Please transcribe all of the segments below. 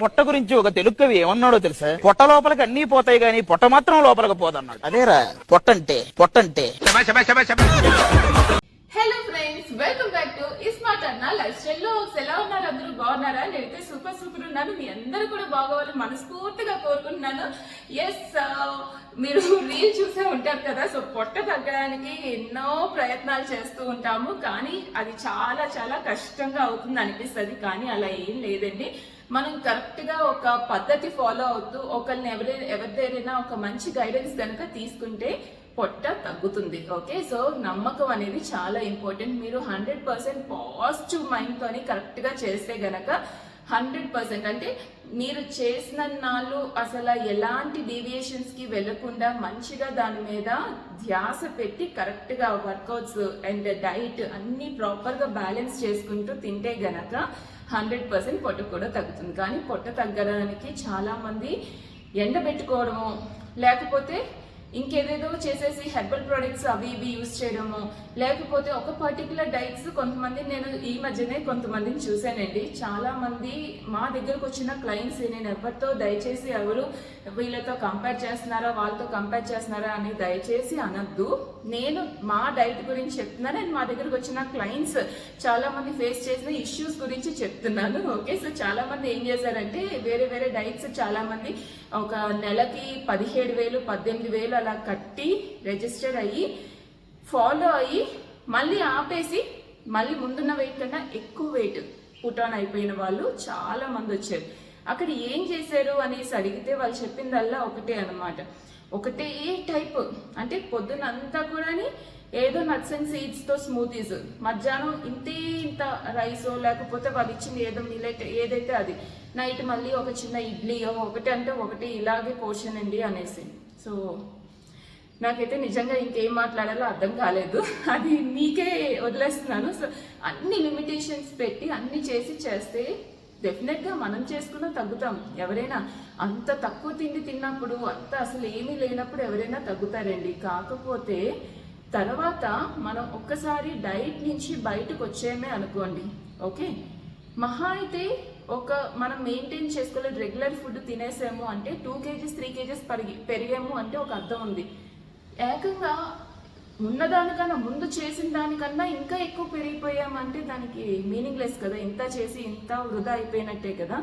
పొట్ట గురించి ఒక తెలుగు కవి ఏమన్నాడో తెలుసా? పొట్ట లోపలికి అన్ని పోతాయి గాని పొట్ట మాత్రం లోపలికి పోదన్నాడు. అదేరా పొట్టంటే పొట్టంటే. Hello friends welcome back to iSmart అన్న లైఫ్ స్టైల్లో ఎలా ఉన్నారు అందరూ? బాగున్నారా? నేనైతే సూపర్ సూపర్ ఉన్నాను. మీ అందరూ కూడా బాగోవాలని మనస్ఫూర్తిగా కోరుకుంటున్నాను. ఎస్ మీరు రీల్ చూసే ఉంటారు కదా సో పొట్ట తగ్గడానికి ఎన్నో ప్రయత్నాలు చేస్తూ ఉంటాము. కానీ అది చాలా చాలా కష్టంగా అవుతుంది అనిపిస్తుంది. కానీ అలా ఏం లేదండి. మనం కరెక్ట్గా ఒక పద్ధతి ఫాలో అవుతూ ఒకరిని ఎవరి ఎవరిదైనా ఒక మంచి గైడెన్స్ కనుక తీసుకుంటే పొట్ట తగ్గుతుంది. ఓకే సో నమ్మకం అనేది చాలా ఇంపార్టెంట్ మీరు హండ్రెడ్ పర్సెంట్ పాజిటివ్ మైండ్తోని కరెక్ట్గా చేస్తే గనక హండ్రెడ్ పర్సెంట్. అంటే మీరు చేసిన నాళ్ళు అసలు ఎలాంటి డీవియేషన్స్కి వెళ్ళకుండా మంచిగా దాని మీద ధ్యాస పెట్టి కరెక్ట్గా వర్కౌట్స్ అండ్ డైట్ అన్నీ ప్రాపర్గా బ్యాలెన్స్ చేసుకుంటూ తింటే గనక హండ్రెడ్ పర్సెంట్ పొట్ట కూడా తగ్గుతుంది. కానీ పొట్ట తగ్గడానికి చాలామంది ఎండబెట్టుకోవడము లేకపోతే ఇంకేదేదో చేసేసి హెర్బల్ ప్రొడక్ట్స్ అవి ఇవి యూస్ చేయడము లేకపోతే ఒక పర్టికులర్ డైట్స్ కొంతమంది నేను ఈ మధ్యనే కొంతమందిని చూశానండి. చాలామంది మా దగ్గరకు వచ్చిన క్లయింట్స్ నేను ఎవరితో దయచేసి ఎవరు వీళ్ళతో కంపేర్ చేస్తున్నారా వాళ్ళతో కంపేర్ చేస్తున్నారా అని దయచేసి అనద్దు. నేను మా డైట్ గురించి చెప్తున్నాను నేను మా దగ్గరకు వచ్చిన క్లయింట్స్ చాలామంది ఫేస్ చేసిన ఇష్యూస్ గురించి చెప్తున్నాను. ఓకే సో చాలామంది ఏం చేశారంటే వేరే వేరే డైట్స్ చాలామంది ఒక నెలకి పదిహేడు వేలు పద్దెనిమిది వేలు అలా కట్టి రిజిస్టర్ అయ్యి ఫాలో అయ్యి మళ్ళీ ఆపేసి మళ్ళీ ముందున్న వెయిట్ కన్నా ఎక్కువ వెయిట్ పుటాన్ అయిపోయిన వాళ్ళు చాలా మంది వచ్చారు. అక్కడ ఏం చేశారు అనేసి అడిగితే వాళ్ళు చెప్పిందల్లా ఒకటే అన్నమాట. ఒకటే టైప్ అంటే పొద్దునంతా కూడాని ఏదో నట్స్ అండ్ సీడ్స్తో స్మూతీస్ మధ్యాహ్నం ఇంతే ఇంత రైస్ లేకపోతే వాళ్ళు ఇచ్చింది ఏదో మిలెట్ ఏదైతే అది నైట్ మళ్ళీ ఒక చిన్న ఇడ్లీ ఒకటి అంటే ఒకటి ఇలాగే పోర్షన్ అండి అనేసి. సో నాకైతే నిజంగా ఇంకేం మాట్లాడాలో అర్థం కాలేదు. అది మీకే వదిలేస్తున్నాను. సో అన్ని లిమిటేషన్స్ పెట్టి అన్ని చేసి చేస్తే డెఫినెట్గా మనం చేసుకున్న తగ్గుతాం. ఎవరైనా అంత తక్కువ తిండి తిన్నప్పుడు అంత అసలు ఏమీ లేనప్పుడు ఎవరైనా తగ్గుతారండి. కాకపోతే తర్వాత మనం ఒక్కసారి డైట్ నుంచి బయటకు వచ్చేమే అనుకోండి. ఓకే? మహా అయితే ఒక మనం మెయింటైన్ చేసుకోలేదు రెగ్యులర్ ఫుడ్ తినేసాము అంటే టూ కేజీస్ త్రీ కేజీస్ పెరిగి పెరిగాము అంటే ఒక అర్థం ఉంది. ఏకంగా ఉన్నదానికన్నా ముందు చేసిన దానికన్నా ఇంకా ఎక్కువ పెరిగిపోయామంటే దానికి మీనింగ్లెస్ కదా. ఇంత చేసి ఇంత వృధా అయిపోయినట్టే కదా.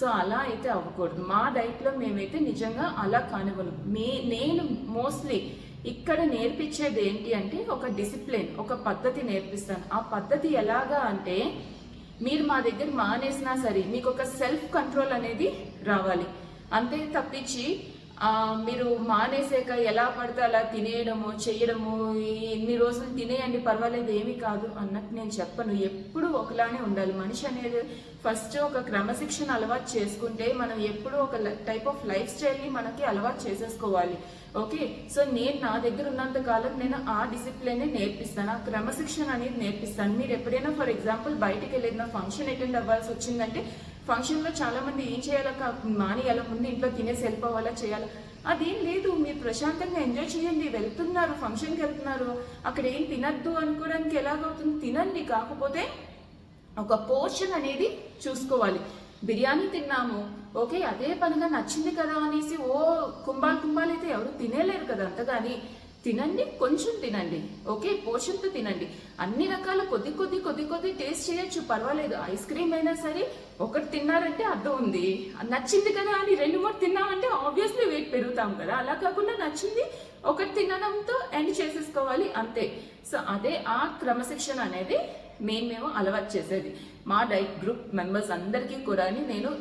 సో అలా అయితే అవ్వకూడదు. మా డైట్లో మేమైతే నిజంగా అలా కానివ్వను. మే నేను మోస్ట్లీ ఇక్కడ నేర్పించేది ఏంటి అంటే ఒక డిసిప్లిన్ ఒక పద్ధతి నేర్పిస్తాను. ఆ పద్ధతి ఎలాగా అంటే మీరు మా దగ్గర మానేసినా సరే మీకు ఒక సెల్ఫ్ కంట్రోల్ అనేది రావాలి. అంతే తప్పించి మీరు మానేసాక ఎలా పడితే అలా తినేయడము చేయడము ఎన్ని రోజులు తినేయండి పర్వాలేదు ఏమీ కాదు అన్నట్టు నేను చెప్పను. ఎప్పుడు ఒకలానే ఉండాలి. మనిషి అనేది ఫస్ట్ ఒక క్రమశిక్షణ అలవాటు చేసుకుంటే మనం ఎప్పుడు ఒక టైప్ ఆఫ్ లైఫ్ స్టైల్ని మనకి అలవాటు చేసేసుకోవాలి. ఓకే? సో నేను నా దగ్గర ఉన్నంత కాలం నేను ఆ డిసిప్లిన్ నేర్పిస్తాను ఆ క్రమశిక్షణ అనేది నేర్పిస్తాను. మీరు ఎప్పుడైనా ఫర్ ఎగ్జాంపుల్ బయటికి వెళ్ళిన ఫంక్షన్ అటెండ్ అవ్వాల్సి వచ్చిందంటే ఫంక్షన్లో చాలామంది ఏం చేయాలో కా- మానేయాలో ముందు ఇంట్లో తినేసి వెళ్ళిపోవాలా చేయాలా? అదేం లేదు మీరు ప్రశాంతంగా ఎంజాయ్ చేయండి వెళ్తున్నారు ఫంక్షన్కి వెళ్తున్నారు. అక్కడ ఏం తినద్దు అనుకోవడానికి ఎలాగవుతుంది? తినండి కాకపోతే ఒక పోర్షన్ అనేది చూసుకోవాలి. బిర్యానీ తిన్నాము ఓకే అదే పనిగా నచ్చింది కదా అనేసి ఓ కుంభాలు కుంభాలు అయితే ఎవరు తినేలేరు కదా అంతగాని. తినండి కొంచెం తినండి ఓకే పోర్షన్తో తినండి. అన్ని రకాల కొద్ది కొద్ది కొద్ది కొద్ది టేస్ట్ చేయొచ్చు పర్వాలేదు. ఐస్ క్రీమ్ అయినా సరే ఒకటి తిన్నారంటే అర్థం ఉంది. నచ్చింది కదా అని రెండు మూడు తిన్నామంటే ఆబ్వియస్లీ వెయిట్ పెరుగుతాం కదా. అలా కాకుండా నచ్చింది ఒకటి తినడంతో ఎండ్ చేసేసుకోవాలి అంతే. సో అదే ఆ క్రమశిక్షణ అనేది మెయిన్ మేము అలవాటు చేసేది. మా డైట్ గ్రూప్ మెంబర్స్ అందరికీ కూడా నేను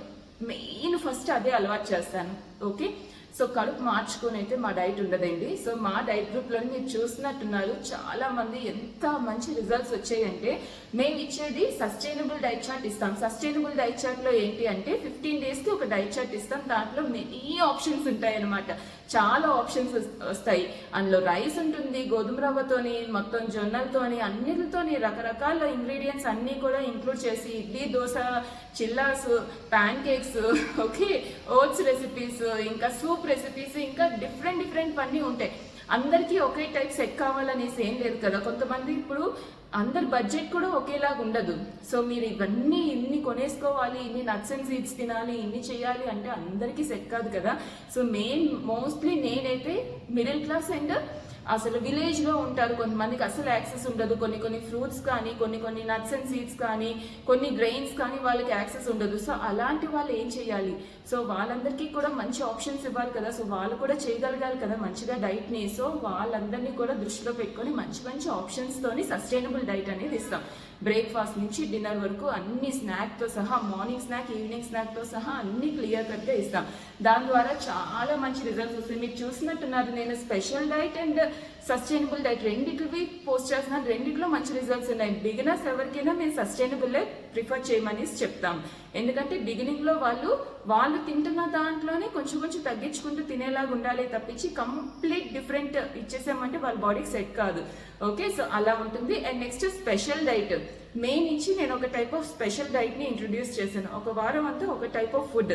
మెయిన్ ఫస్ట్ అదే అలవాటు చేస్తాను. ఓకే సో కడుపు మార్చుకొని అయితే మా డైట్ ఉండదండి. సో మా డైట్ గ్రూప్లో మీరు చూసినట్టున్నారు చాలా మంది ఎంత మంచి రిజల్ట్స్ వచ్చాయంటే మేము ఇచ్చేది సస్టైనబుల్ డైట్ చార్ట్ ఇస్తాం. సస్టైనబుల్ డైట్ చార్ట్లో ఏంటి అంటే ఫిఫ్టీన్ డేస్కి ఒక డైట్ చార్ట్ ఇస్తాం. దాంట్లో మెనీ ఆప్షన్స్ ఉంటాయి అన్నమాట చాలా ఆప్షన్స్ వస్తాయి. అందులో రైస్ ఉంటుంది గోధుమ రవ్వతోని మొత్తం జొన్నలతోని అన్నిటితోని రకరకాల ఇంగ్రీడియంట్స్ అన్నీ కూడా ఇంక్లూడ్ చేసి idli dosa chillas pancakes okay oats recipes ఇంకా సూప్ రెసిపీస్ ఇంకా డిఫరెంట్ డిఫరెంట్ అన్నీ ఉంటాయి. అందరికీ ఒకే టైప్ సెట్ కావాలనేసి ఏం లేదు కదా. కొంతమంది ఇప్పుడు అందరి బడ్జెట్ కూడా ఒకేలాగా ఉండదు. సో మీరు ఇవన్నీ ఇన్ని కొనేసుకోవాలి ఇన్ని నట్స్ అండ్ సీడ్స్ తినాలి ఇన్ని చేయాలి అంటే అందరికీ సెట్ కాదు కదా. సో మెయిన్ మోస్ట్లీ నేనైతే మిడిల్ క్లాస్ అండ్ అసలు విలేజ్లో ఉంటారు కొంతమందికి అసలు యాక్సెస్ ఉండదు. కొన్ని కొన్ని ఫ్రూట్స్ కానీ కొన్ని కొన్ని నట్స్ అండ్ సీడ్స్ కానీ కొన్ని గ్రెయిన్స్ కానీ వాళ్ళకి యాక్సెస్ ఉండదు. సో అలాంటి వాళ్ళు ఏం చేయాలి? సో వాళ్ళందరికీ కూడా మంచి ఆప్షన్స్ ఇవ్వాలి కదా. సో వాళ్ళు కూడా చేయగలగాలి కదా మంచిగా డైట్ని సో వాళ్ళందరినీ కూడా దృష్టిలో పెట్టుకొని మంచి మంచి ఆప్షన్స్తోని సస్టైనబుల్ డైట్ అనేది ఇస్తాం. బ్రేక్ఫాస్ట్ నుంచి డిన్నర్ వరకు అన్ని స్నాక్తో సహా మార్నింగ్ స్నాక్ ఈవినింగ్ స్నాక్తో సహా అన్ని క్లియర్ కట్గా ఇస్తాం. దాని ద్వారా చాలా మంచి రిజల్ట్స్ వస్తాయి. మీరు చూసినట్టున్నారు నేను special diet and sustainable diet రెండింటివి post చేస్తున్నాను. రెండింటిలో మంచి రిజల్ట్స్ ఉన్నాయి. బిగినర్స్ ఎవరికైనా మేము సస్టైనబుల్ ప్రిఫర్ చేయమని చెప్తాం. ఎందుకంటే బిగినింగ్లో వాళ్ళు వాళ్ళు తింటున్న దాంట్లోనే కొంచెం కొంచెం తగ్గించుకుంటూ తినేలాగా ఉండాలి తప్పించి కంప్లీట్ డిఫరెంట్ ఇచ్చేసామంటే వాళ్ళ బాడీకి సెట్ కాదు. ఓకే సో అలా ఉంటుంది. And next special diet May నుంచి నేను ఒక టైప్ ఆఫ్ స్పెషల్ డైట్ని ఇంట్రడ్యూస్ ఇంట్రొడ్యూస్ చేశాను. ఒక వారం అంతా ఒక టైప్ ఆఫ్ ఫుడ్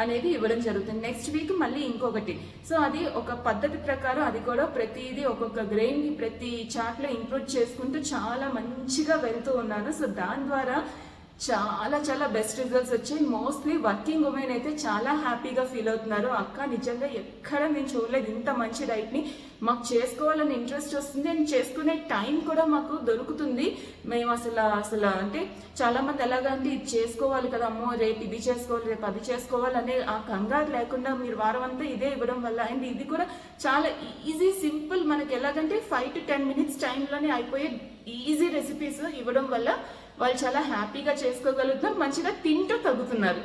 అనేది ఇవ్వడం జరుగుతుంది. నెక్స్ట్ వీక్ మళ్ళీ ఇంకొకటి. సో అది ఒక పద్ధతి ప్రకారం అది కూడా ప్రతిదీ ఒక్కొక్క గ్రెయిన్ని ప్రతి చాట్లో ఇంక్లూడ్ చేసుకుంటూ చాలా మంచిగా వెళ్తూ ఉన్నాను సో దాని ద్వారా చాలా చాలా బెస్ట్ రిజల్ట్స్ వచ్చాయి. మోస్ట్లీ వర్కింగ్ ఉమెన్ అయితే చాలా హ్యాపీగా ఫీల్ అవుతున్నారు. అక్క నిజంగా ఎక్కడ నేను చూడలేదు ఇంత మంచి డైట్ని మాకు చేసుకోవాలని ఇంట్రెస్ట్ వస్తుంది అండ్ చేసుకునే టైం కూడా మాకు దొరుకుతుంది. మేము అసలు అసలు అంటే చాలామంది ఎలాగంటే ఇది చేసుకోవాలి కదా అమ్మో రేపు ఇది చేసుకోవాలి రేపు అది చేసుకోవాలి అనే ఆ కంగారు లేకుండా మీరు వారం అంతా ఇదే ఇవ్వడం వల్ల అండ్ ఇది కూడా చాలా ఈజీ సింపుల్ మనకి ఎలాగంటే ఫైవ్ టు టెన్ మినిట్స్ టైంలోనే అయిపోయే ఈజీ రెసిపీస్ ఇవ్వడం వల్ల వాళ్ళు చాలా హ్యాపీగా చేసుకోగలుగుతారు మంచిగా తింటూ తగ్గుతున్నారు.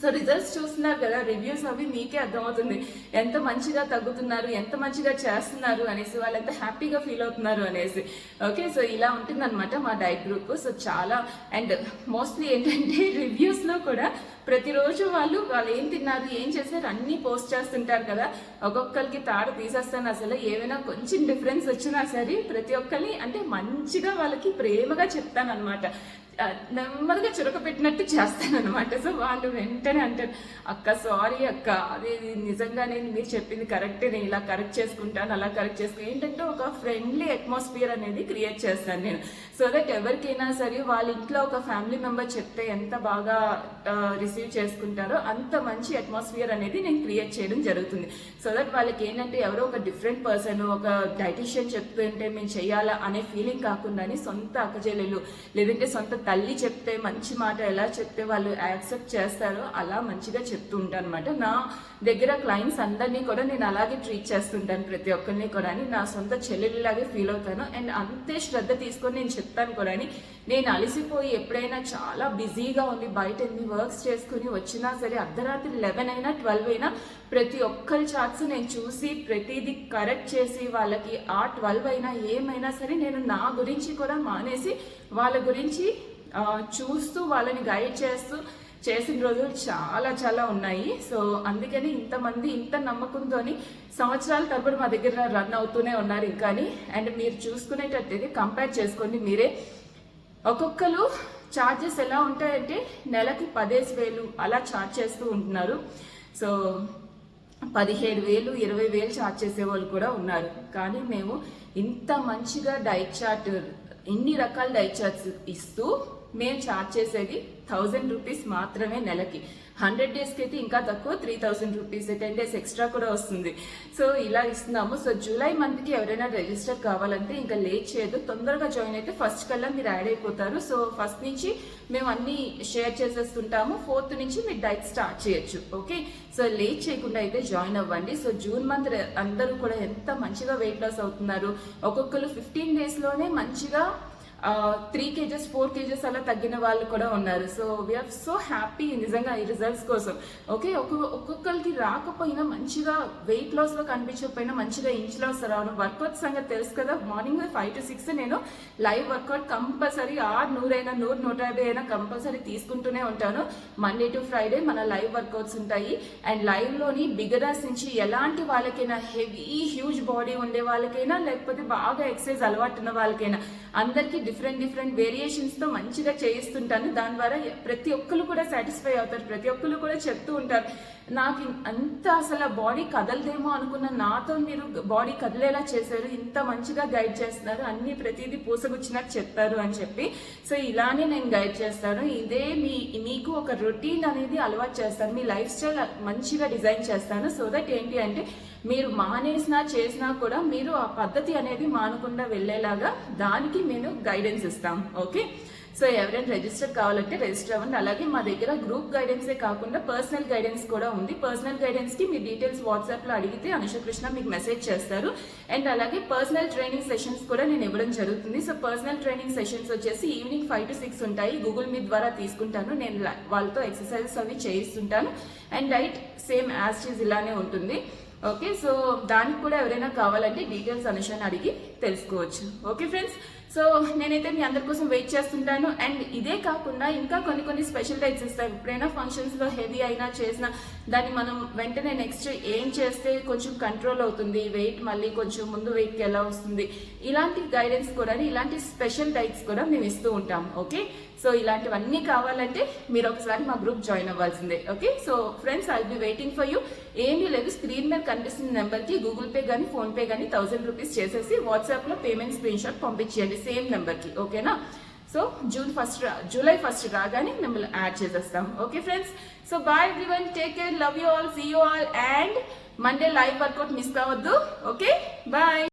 సో రిజల్ట్స్ చూస్తున్నారు కదా రివ్యూస్ అవి మీకే అర్థమవుతుంది. ఎంత మంచిగా తగ్గుతున్నారు ఎంత మంచిగా చేస్తున్నారు అనేసి వాళ్ళు ఎంత హ్యాపీగా ఫీల్ అవుతున్నారు అనేసి. ఓకే సో ఇలా ఉంటుందన్నమాట మా డైట్ గ్రూప్. సో చాలా అండ్ మోస్ట్లీ ఏంటంటే రివ్యూస్లో కూడా ప్రతిరోజు వాళ్ళు వాళ్ళు ఏం తిన్నారు ఏం చేశారు అన్ని పోస్ట్ చేస్తుంటారు కదా. ఒక్కొక్కరికి తాడు తీసేస్తాను అసలు. ఏమైనా కొంచెం డిఫరెన్స్ వచ్చినా సరే ప్రతి ఒక్కరిని అంటే మంచిగా వాళ్ళకి ప్రేమగా చెప్తాను అనమాట నెమ్మదిగా చురక పెట్టినట్టు చేస్తాను అనమాట సో వాళ్ళు వెంటనే అంటారు అక్క సారీ అక్క అది నిజంగానే మీరు చెప్పింది కరెక్టే నేను ఇలా కరెక్ట్ చేసుకుంటాను అలా కరెక్ట్ చేసుకుని ఏంటంటే ఒక ఫ్రెండ్లీ అట్మాస్ఫియర్ అనేది క్రియేట్ చేస్తాను నేను. సో దట్ ఎవరికైనా సరే వాళ్ళ ఇంట్లో ఒక ఫ్యామిలీ మెంబర్ చెప్తే ఎంత బాగా రిసీవ్ చేసుకుంటారో అంత మంచి అట్మాస్ఫియర్ అనేది నేను క్రియేట్ చేయడం జరుగుతుంది. సో దట్ వాళ్ళకి ఏంటంటే ఎవరో ఒక డిఫరెంట్ పర్సన్ ఒక డైటీషియన్ చెప్తుంటే మేము చేయాలా అనే ఫీలింగ్ కాకుండానే సొంత అక్కజెల్లెలు లేదంటే సొంత తల్లి చెప్తే మంచి మాట ఎలా చెప్తే వాళ్ళు యాక్సెప్ట్ చేస్తారో అలా మంచిగా చెప్తూ ఉంటాను అనమాట నా దగ్గర క్లయింట్స్ అందరినీ కూడా నేను అలాగే ట్రీట్ చేస్తుంటాను ప్రతి ఒక్కరిని కూడా అని నా సొంత చెల్లెలిలాగే ఫీల్ అవుతాను. అండ్ అంతే శ్రద్ధ తీసుకొని నేను చెప్తాను కూడా అని నేను అలసిపోయి ఎప్పుడైనా చాలా బిజీగా ఉంది బయట ఎన్ని వర్క్స్ చేసుకుని వచ్చినా సరే అర్ధరాత్రి లెవెన్ అయినా ట్వెల్వ్ అయినా ప్రతి ఒక్కరి చార్ట్స్ నేను చూసి ప్రతిదీ కరెక్ట్ చేసి వాళ్ళకి ఆ ట్వెల్వ్ అయినా ఏమైనా సరే నేను నా గురించి కూడా మానేసి వాళ్ళ గురించి చూస్తూ వాళ్ళని గైడ్ చేస్తూ చేసిన రోజులు చాలా చాలా ఉన్నాయి. సో అందుకని ఇంతమంది ఇంత నమ్మకంతో సంవత్సరాల తరపుడు మా దగ్గర రన్ అవుతూనే ఉన్నారు. ఇంకా అండ్ మీరు చూసుకునేటట్టయితే కంపేర్ చేసుకోండి మీరే. ఒక్కొక్కరు ఛార్జెస్ ఎలా ఉంటాయంటే నెలకి పదేసి వేలు అలా ఛార్జ్ చేస్తూ ఉంటున్నారు. సో పదిహేడు వేలు ఇరవై వేలు ఛార్జ్ చేసే వాళ్ళు కూడా ఉన్నారు. కానీ మేము ఇంత మంచిగా డైట్ చార్ట్ ఇన్ని రకాల డైట్ చార్ట్స్ ఇస్తూ మేము ఛార్జ్ చేసేది థౌజండ్ రూపీస్ మాత్రమే నెలకి. హండ్రెడ్ డేస్కి అయితే ఇంకా తక్కువ three thousand rupees ten days extra కూడా వస్తుంది. సో ఇలా ఇస్తున్నాము. సో జూలై మంత్కి ఎవరైనా రిజిస్టర్ కావాలంటే ఇంకా లేట్ చేయదు తొందరగా జాయిన్ అయితే ఫస్ట్ కల్లా మీరు యాడ్ అయిపోతారు. సో ఫస్ట్ నుంచి మేము అన్ని షేర్ చేసేస్తుంటాము. ఫోర్త్ నుంచి మీరు డైట్ స్టార్ట్ చేయొచ్చు. ఓకే? సో లేట్ చేయకుండా అయితే జాయిన్ అవ్వండి. సో జూన్ మంత్ అందరూ కూడా ఎంత మంచిగా వెయిట్ లాస్ అవుతున్నారు. ఒక్కొక్కరు ఫిఫ్టీన్ డేస్లోనే మంచిగా త్రీ కేజెస్ ఫోర్ కేజెస్ అలా తగ్గిన వాళ్ళు కూడా ఉన్నారు. సో వీఆర్ సో హ్యాపీ నిజంగా ఈ రిజల్ట్స్ కోసం. ఓకే ఒక్కొక్క ఒక్కొక్కరికి రాకపోయినా మంచిగా వెయిట్ లాస్లో కనిపించకపోయినా మంచిగా ఇంచ్ లాస్ రావడం. వర్కౌట్ సంగతి తెలుసు కదా మార్నింగ్ ఫైవ్ టు సిక్స్ నేను లైవ్ వర్కౌట్ కంపల్సరీ ఆరు నూరైనా నూరు నూట యాభై అయినా కంపల్సరీ తీసుకుంటూనే ఉంటాను. మండే టు ఫ్రైడే మన లైవ్ వర్కౌట్స్ ఉంటాయి. అండ్ లైవ్లోని బిగనర్స్ నుంచి ఎలాంటి వాళ్ళకైనా హెవీ హ్యూజ్ బాడీ ఉండే వాళ్ళకైనా లేకపోతే బాగా ఎక్సర్సైజ్ అలవాటు ఉన్న వాళ్ళకైనా అందరికీ డిఫరెంట్ డిఫరెంట్ వేరియేషన్స్తో మంచిగా చేయిస్తుంటాను. దాని ద్వారా ప్రతి ఒక్కరు కూడా సాటిస్ఫై అవుతారు. ప్రతి ఒక్కరు కూడా చెప్తూ ఉంటారు. నాకు అంత అసలు బాడీ కదలదేమో అనుకున్న నాతో మీరు బాడీ కదిలేలా చేశారు. ఇంత మంచిగా గైడ్ చేస్తున్నారు. అన్ని ప్రతిదీ పూసగుచ్చినట్టు చెప్తారు అని చెప్పి. సో ఇలానే నేను గైడ్ చేస్తాను. ఇదే మీ మీకు ఒక రొటీన్ అనేది అలవాటు చేస్తాను. మీ లైఫ్ స్టైల్ మంచిగా డిజైన్ చేస్తాను. సో దట్ ఏంటి అంటే మీరు మానేసినా చేసినా కూడా మీరు ఆ పద్ధతి అనేది మానకుండా వెళ్ళేలాగా దానికి నేను గైడెన్స్ ఇస్తాం. ఓకే సో ఎవరైనా రిజిస్టర్ కావాలంటే రిజిస్టర్ అవ్వండి. అలాగే మా దగ్గర గ్రూప్ గైడెన్సే కాకుండా పర్సనల్ గైడెన్స్ కూడా ఉంది. పర్సనల్ గైడెన్స్కి మీ డీటెయిల్స్ వాట్సాప్లో అడిగితే అనుషకృష్ణ మీకు మెసేజ్ చేస్తారు. అండ్ అలాగే పర్సనల్ ట్రైనింగ్ సెషన్స్ కూడా నేను ఇవ్వడం జరుగుతుంది. సో పర్సనల్ ట్రైనింగ్ సెషన్స్ వచ్చేసి ఈవినింగ్ ఫైవ్ టు సిక్స్ ఉంటాయి. గూగుల్ మీ ద్వారా తీసుకుంటాను. నేను వాళ్ళతో ఎక్సర్సైజెస్ అవి చేయిస్తుంటాను. And diet same as cheese ఇలానే ఉంటుంది. ఓకే సో దానికి కూడా ఎవరైనా కావాలంటే డీటెయిల్స్ అనుషాన్ని అడిగి తెలుసుకోవచ్చు. ఓకే ఫ్రెండ్స్ సో నేనైతే మీ అందరి కోసం వెయిట్ చేస్తుంటాను. అండ్ ఇదే కాకుండా ఇంకా కొన్ని కొన్ని స్పెషల్ డైట్స్ ఇస్తాయి. ఎప్పుడైనా ఫంక్షన్స్లో హెవీ అయినా చేసినా దాన్ని మనం వెంటనే నెక్స్ట్ ఏం చేస్తే కొంచెం కంట్రోల్ అవుతుంది. వెయిట్ మళ్ళీ కొంచెం ముందు వెయిట్కి ఎలా వస్తుంది? ఇలాంటి గైడెన్స్ కూడా ఇలాంటి స్పెషల్ డైట్స్ కూడా మేము ఇస్తూ ఉంటాం. ఓకే? సో ఇలాంటివన్నీ కావాలంటే మీరు ఒకసారి మా గ్రూప్ జాయిన్ అవ్వాల్సిందే. Okay? So friends I be waiting for you ఏమీ లేదు స్క్రీన్ మీద కనిపిస్తున్న నెంబర్కి గూగుల్ పే కానీ ఫోన్పే కానీ థౌసండ్ రూపీస్ చేసేసి వాట్సాప్లో పేమెంట్ స్క్రీన్ షాట్ పంపించేయండి. చేయండి. సేమ్ నెంబర్కి ఓకేనా so June first July first రాగానే మిమ్మల్ని యాడ్ చేసేస్తాం. Okay friends so bye everyone take care love you all see you all and Monday live workout miss కావద్దు. Okay bye